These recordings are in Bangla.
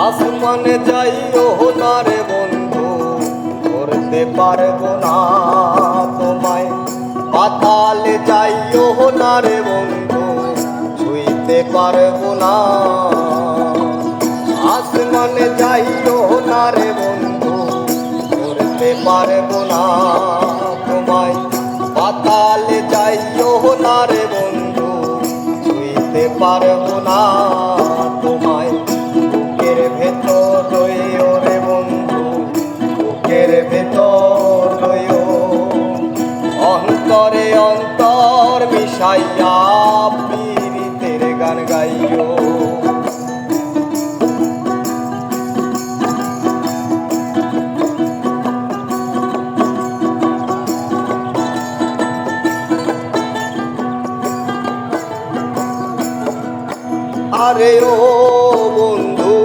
আসমানে যাইও না রে বন্ধু ধরতে পারব না তোমায়। পাতালে যাইও না রে বন্ধু, ছুঁইতে পারব না। আসমানে যাইও না রে বন্ধু ধরতে পারব না তোমায়। পাতালে যাইও না রে বন্ধু, ছুঁইতে পারব না অন্তরে অন্তর মিশাইয়া পীড়িতের গান গাইও। আরে ও বন্ধু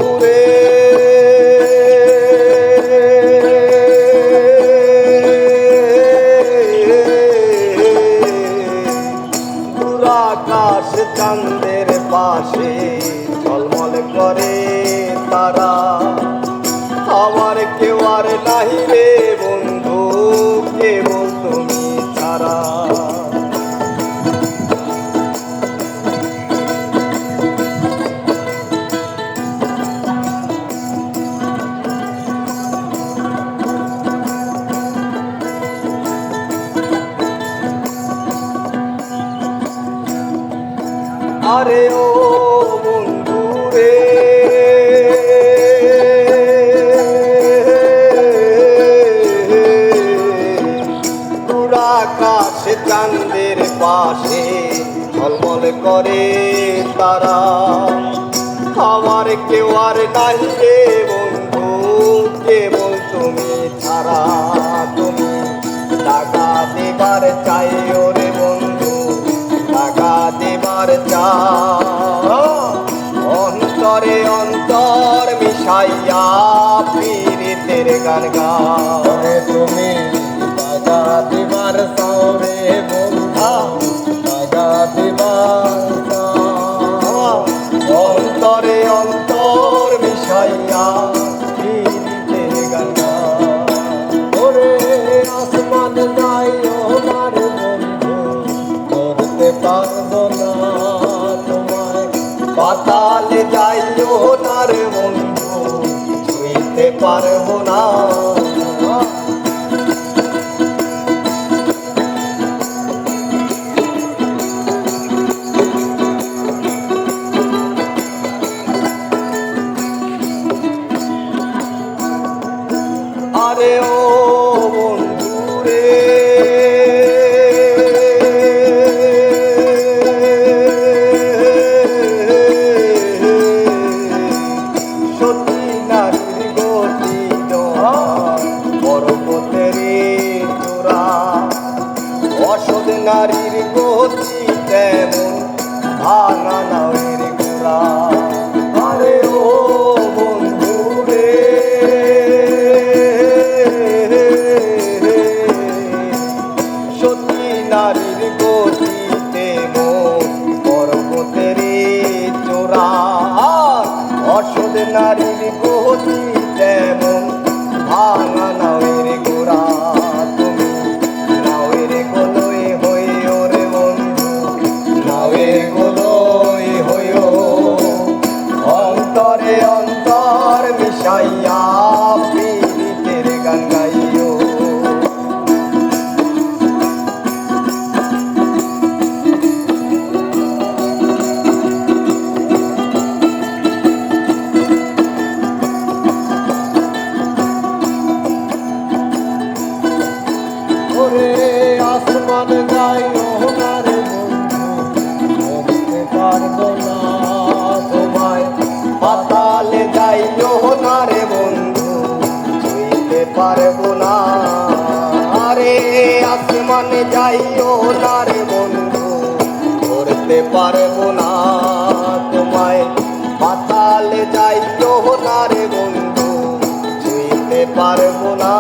তারা। আমার কেউ আর নাহি রে বন্ধু কেবল তুমি ছাড়া। আরে ও পাশে ঝলমল করে তারা। আমার কেউ আর নাই রে বন্ধু, কেবল তুমি ছাড়া তুমি। টাকা দেবার চাই ওরে বন্ধু, টাকা দেবার চা অন্তরে অন্তর মিশাইয়া পীড়িতের গান গাও। পাতালে যাইও না রে বন্ধু পারব না। আরে ও নারীর গতি তেমন ভাঙা নাওয়ের আসমানে যাই তোলার বন্ধু, ধরতে পারব না তোমায়। পাতালে যাই তোলার বন্ধু, ছুঁইতে পারব না